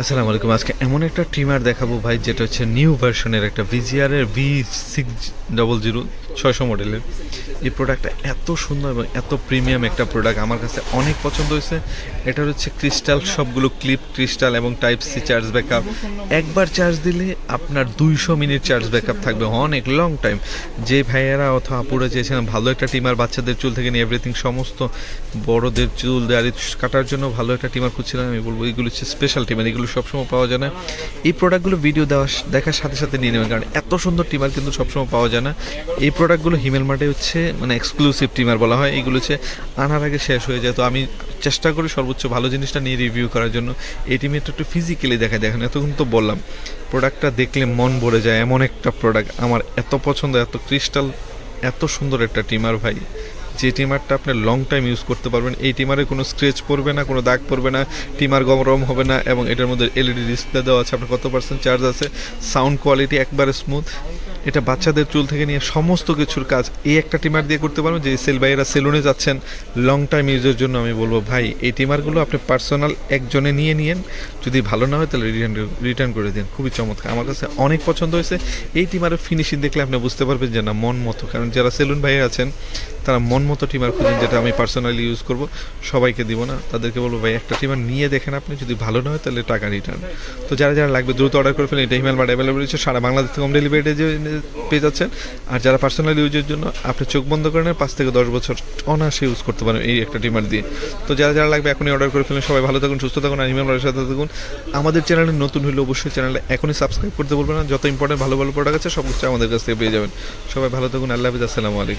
আসসালামু আলাইকুম। আজকে এমন একটা ট্রিমার দেখাবো ভাই, যেটা হচ্ছে নিউ ভার্সনের একটা ভিজিআরের ভি সিক্স ডবল জিরো ছয়শো মডেলের। এই প্রোডাক্টটা এত সুন্দর এবং এত প্রিমিয়াম একটা প্রোডাক্ট আমার কাছে অনেক পছন্দ হয়েছে। এটার হচ্ছে ক্রিস্টাল সবগুলো ক্লিপ ক্রিস্টাল এবং টাইপ সি চার্জ ব্যাকআপ একবার চার্জ দিলে আপনার দুইশো মিনিট চার্জ ব্যাকআপ থাকবে, অনেক লং টাইম যে ভাইয়েরা অথবা আপুরা চেয়েছিলেন ভালো একটা টিমার বাচ্চাদের চুল থেকে নিয়ে এভরিথিং সমস্ত বড়দের চুল, দাড়ি কাটার জন্য ভালো একটা টিমার খুঁজছিলাম, আমি বলব এইগুলো হচ্ছে স্পেশাল টিমার, এগুলো সবসময় পাওয়া যায় না। এই প্রোডাক্টগুলো ভিডিও দেওয়া, দেখার সাথে সাথে নিয়ে নেবেন, কারণ এত সুন্দর টিমার কিন্তু সবসময় পাওয়া যায় না। এই প্রোডাক্টগুলো হিমেল মার্টে হচ্ছে মানে এক্সক্লুসিভ টিমার বলা হয়, এগুলো হচ্ছে আনার আগে শেষ হয়ে যায়। তো আমি চেষ্টা করি সর্বোচ্চ ভালো জিনিসটা নিয়ে রিভিউ করার জন্য। এই টিমেরটা একটু ফিজিক্যালি দেখা দেখেন, এতক্ষণ তো বললাম। প্রোডাক্টটা দেখলে মন ভরে যায়, এমন একটা প্রোডাক্ট আমার এত পছন্দ, এত ক্রিস্টাল এত সুন্দর একটা টিমার ভাই। যে টিমারটা আপনি লং টাইম ইউজ করতে পারবেন, এই টিমারে কোনো স্ক্রেচ পড়বে না, কোনো দাগ পড়বে না টিমার গরম হবে না, এবং এটার মধ্যে এলইডি ডিসপ্লে দেওয়া আছে, আপনার কত পার্সেন্ট চার্জ আছে? সাউন্ড কোয়ালিটি একবারে স্মুথ এটা বাচ্চাদের চুল থেকে নিয়ে সমস্ত কিছুর কাজ এই একটা টিমার দিয়ে করতে পারবেন যে সেল ভাইয়েরা সেলুনে যাচ্ছেন লং টাইম ইউজের জন্য আমি বলব, ভাই, এই টিমারগুলো আপনি পার্সোনাল একজনে নিয়ে নিয়েন, যদি ভালো না হয় তাহলে রিটার্ন রিটার্ন করে দিন, খুবই চমৎকার। আমার কাছে অনেক পছন্দ হয়েছে, এই টিমারের ফিনিশিং দেখলে আপনি বুঝতে পারবেন যে না, মন মতো, কারণ যারা সেলুন ভাই আছেন, তারা মন মতো টিমার খুঁজেন, যেটা আমি পার্সোনালি ইউজ করব, সবাইকে দিব না, তাদেরকে বলব, ভাই, একটা টিমার নিয়ে দেখেন আপনি, যদি ভালো না হয় তাহলে টাকা রিটার্ন তো যারা যারা লাগবে, দ্রুত অর্ডার করে ফেলেন, এটা হিমেল মার্ট অ্যাভেলেবল রয়েছে সারা বাংলাদেশ থেকে হোম ডেলিভারি পেয়ে যাচ্ছেন। আর যারা পার্সোনাল ইউজের জন্য আপনি চোখ বন্ধ করে নেন পাঁচ থেকে দশ বছর অনায়াসে ইউজ করতে পারেন এই একটা ডিমার দিয়ে। তো যারা যারা লাগবে এখনই অর্ডার করে ফেলেন। সবাই ভালো থাকুন, সুস্থ থাকুন আর হিমেল সাথে থাকুন। আমাদের চ্যানেলে নতুন হলে অবশ্যই চ্যানেলে এখনই সাবস্ক্রাইব করতে বলবেন না। যত ইম্পর্টেন্ট ভালো ভালো প্রোডাক্ট আছে, সব কিছু আমাদের কাছ থেকে পেয়ে যাবেন। সবাই ভালো থাকুন। আল্লাহ হাফিজ। আসসালামু আলাইকুম।